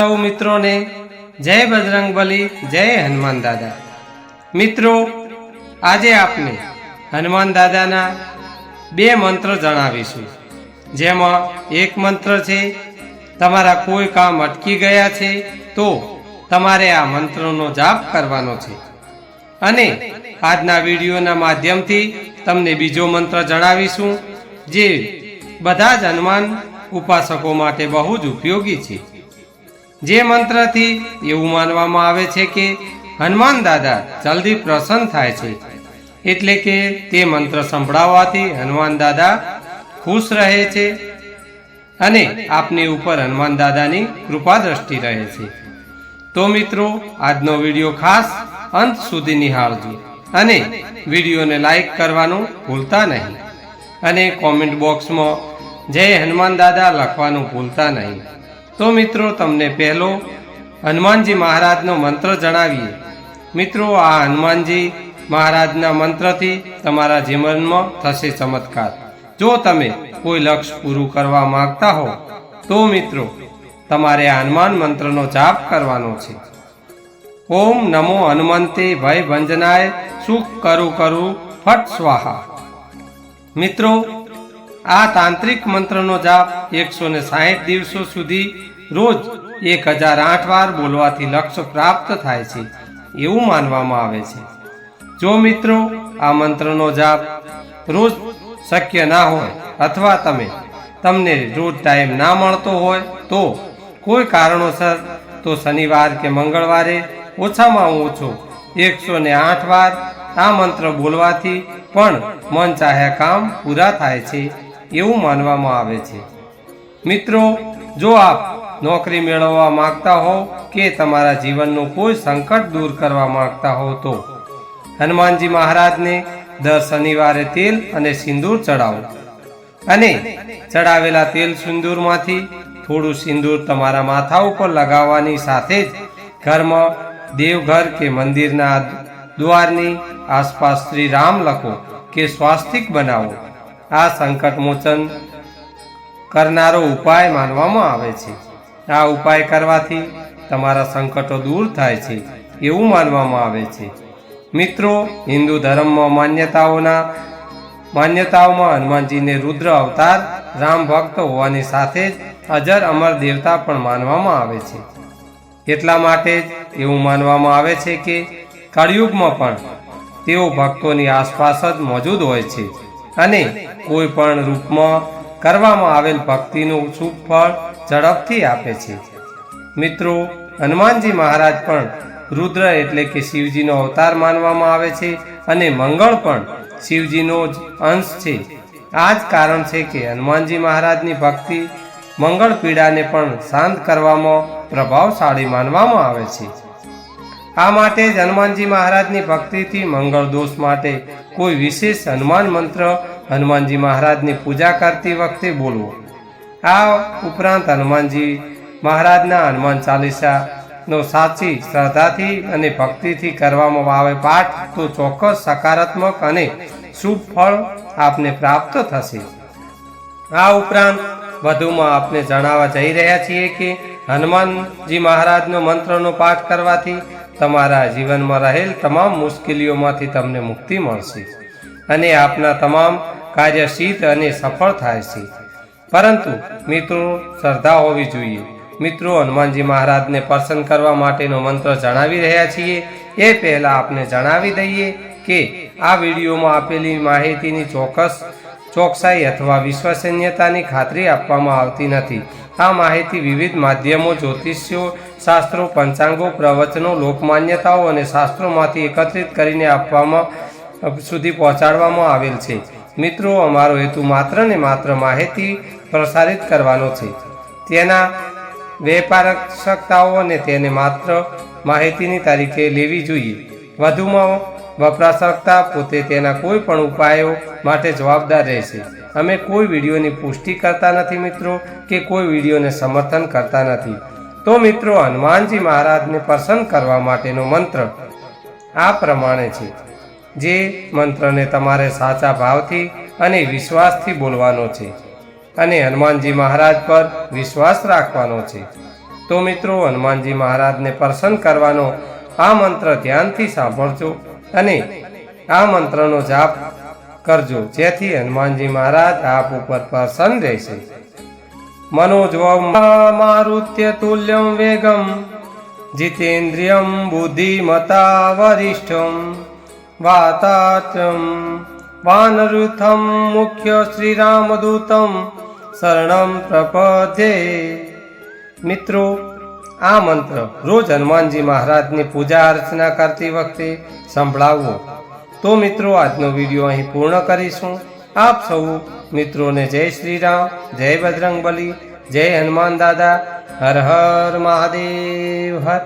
સૌ મિત્રોને જય બજરંગબલી જય હનુમાન દાદા. મિત્રો, આજે આપને હનુમાન દાદાના બે મંત્ર જણાવીશું. જેમાં એક મંત્ર છે, તમારા કોઈ કામ અટકી ગયા છે, તો તમારે આ મંત્રનો જાપ કરવાનો છે. અને આજના વિડીયોના માધ્યમથી તમને બીજો મંત્ર જણાવીશું, જે બધા જ હનુમાન ઉપાસકો માટે બહુ જ ઉપયોગી છે. જે મંત્રથી એવું માનવામાં આવે છે કે, હનુમાન દાદા, જલ્દી પ્રસન્ન થાય છે. એટલે કે, તે મંત્ર સંભળાવવાથી હનુમાન દાદા ખુશ રહે છે અને આપની ઉપર હનુમાન દાદાની કૃપા દ્રષ્ટિ રહે છે. તો મિત્રો, આજનો વીડિયો ખાસ અંત સુધી નિહાળજો અને વિડીયોને લાઈક કરવાનું ભૂલતા નહીં અને કોમેન્ટ બોક્સમાં જય હનુમાન દાદા લખવાનું ભૂલતા નહીં. તો મિત્રો, તમને પહેલો હનુમાનજી મહારાજનો મંત્ર જણાવીએ. મિત્રો, આ હનુમાનજી મહારાજના મંત્રથી તમારા જીવનમાં થશે ચમત્કાર. જો તમે કોઈ લક્ષ્ય પૂરું કરવા માંગતા હો, તો મિત્રો, તમારે હનુમાન મંત્રનો જાપ કરવાનો છે. ઓમ નમો હનુમંતે ભય ભંજનાય સુખ કરું કરું ફટ સ્વાહા. મિત્રો, આ તાંત્રિક મંત્રનો જાપ એકસો ને સાહીઠ દિવસો સુધી રોજ એક હજાર આઠ વાર બોલવાથી લક્ષ્ય પ્રાપ્ત થાય છે, એવું માનવામાં આવે છે. જો મિત્રો, આ મંત્રનો જાપ રોજ શક્ય ના હોય અથવા તમે તમને રોજ ટાઈમ ના મળતો હોય તો કોઈ કારણોસર તો શનિવાર કે મંગળવારે ઓછામાં ઓછો એકસો ને આઠ વાર આ મંત્ર બોલવાથી પણ મન ચાહ્યા કામ પૂરા થાય છે, એવું માનવામાં આવે છે. મિત્રો, જો આપ નોકરી મેળવવા માંગતા હો કે તમારા જીવનનું કોઈ સંકટ દૂર કરવા માંગતા હો તો. હનુમાનજી મહારાજને દર શનિવારે તેલ અને સિંદૂર ચડાવો. અને ચડાવેલા તેલ સિંદૂરમાંથી થોડું સિંદૂર તમારા માથા ઉપર લગાવવાની સાથે જ ઘરમાં દેવઘર કે મંદિરના દ્વારની આસપાસ શ્રી રામ લખો કે સ્વાસ્તિક બનાવો. આ સંકટ મોચન કરનારો ઉપાય માનવામાં આવે છે. આ ઉપાય કરવાથી તમારા સંકટો દૂર થાય છે, એવું માનવામાં આવે છે. મિત્રો, હિન્દુ ધર્મમાં માન્યતાઓના, માન્યતાઓમાં હનુમાનજીને રુદ્ર અવતાર રામ ભક્ત હોવાની સાથે જ અજર અમર દેવતા પણ માનવામાં આવે છે. એટલા માટે જ એવું માનવામાં આવે છે કે કળિયુગમાં પણ તેઓ ભક્તોની આસપાસ જ મોજૂદ હોય છે અને કોઈ પણ રૂપમાં કરવામાં આવેલ ભક્તિનું શુભ ફળ ઝડપથી આપે છે. મિત્રો, હનુમાનજી મહારાજ પણ રુદ્ર એટલે કે શિવજીનો અવતાર માનવામાં આવે છે અને મંગળ પણ શિવજીનો જ અંશ છે. આ જ કારણ છે કે હનુમાનજી મહારાજની ભક્તિ મંગળ પીડાને પણ શાંત કરવામાં પ્રભાવશાળી માનવામાં આવે છે. આ માટે જ હનુમાનજી મહારાજની ભક્તિથી મંગળ દોષ માટે કોઈ વિશેષ હનુમાન મંત્ર હનુમાનજી મહારાજની પૂજા કરતી વખતે બોલવો. આ ઉપરાંત હનુમાનજી મહારાજના હનુમાન ચાલીસાનો સાચી શ્રદ્ધાથી અને ભક્તિથી કરવામાં આવે પાઠ તો ચોક્કસ સકારાત્મક અને શુભ ફળ આપને પ્રાપ્ત થશે. આ ઉપરાંત વધુમાં આપને જણાવવા જઈ રહ્યા છીએ કે હનુમાનજી મહારાજનો મંત્રનો પાઠ કરવાથી તમારા જીવનમાં રહેલ તમામ મુશ્કેલીઓમાંથી તમને મુક્તિ મળશે. અને આપના તમામ કાર્ય સિદ્ધ અને સફળ થાય છે. પરંતુ મિત્રો શ્રદ્ધા હોવી જોઈએ. મિત્રો, હનુમાનજી મહારાજને પ્રસન્ન કરવા માટેનો મંત્ર જણાવી રહ્યા છીએ. એ પહેલાં આપને જણાવી દઈએ કે આ વિડીયોમાં આપેલી માહિતીની ચોક્કસ ચોકસાઈ અથવા વિશ્વસનીયતાની ખાતરી આપવામાં આવતી નથી. આ માહિતી વિવિધ માધ્યમો, જ્યોતિષ્યો, શાસ્ત્રો, પંચાંગો, પ્રવચનો, લોકમાન્યતાઓ અને શાસ્ત્રોમાંથી એકત્રિત કરીને આપવામાં સુધી પહોંચાડવામાં આવેલ છે. મિત્રો, અમારો હેતુ માત્ર ને માત્ર માહિતી પ્રસારિત કરવાનો છે. તેના વેપારક્ષકતાઓ અને તેને માત્ર માહિતીની તરીકે લેવી જોઈએ. વધુમાં, વપરાશકર્તા પોતે તેના કોઈ પણ ઉપાયો માટે જવાબદાર રહેશે. અમે કોઈ વિડીયોની પુષ્ટિ કરતા નથી મિત્રો, કે કોઈ વિડીયોને સમર્થન કરતા નથી. તો મિત્રો, હનુમાનજી મહારાજને પસંદ કરવા માટેનો મંત્ર આ પ્રમાણે છે. જે મંત્રને તમારે સાચા ભાવથી અને વિશ્વાસથી બોલવાનો છે અને હનુમાનજી મહારાજ પર વિશ્વાસ રાખવાનો છે. તો મિત્રો, હનુમાનજી મહારાજને પ્રસન્ન કરવાનો આ મંત્ર ધ્યાનથી સાંભળજો અને આ મંત્રનો જાપ કરજો, જેથી હનુમાનજી મહારાજ આપ ઉપર પ્રસન્ન રહેશે. મનોજવમ મારુત્ય તુલ્યમ વેગમ, જીતેન્દ્રિયમ બુદ્ધિમતા વરિષ્ઠમ. વાતાત્રમ વાનરુથમ મુખ્ય શ્રીરામદૂતમ શરણમ પ્રપદે મિત્રો આ મંત્ર રોજ હનુમાનજી મહારાજની પૂજા અર્ચના કરતી વખતે સંભળાવવો તો મિત્રો આજનો વીડિયો અહીં પૂર્ણ કરીશું। આપ સૌ મિત્રોને જય શ્રી રામ જય બજરંગ બલી જય હનુમાન દાદા, હર હર મહાદેવ, હર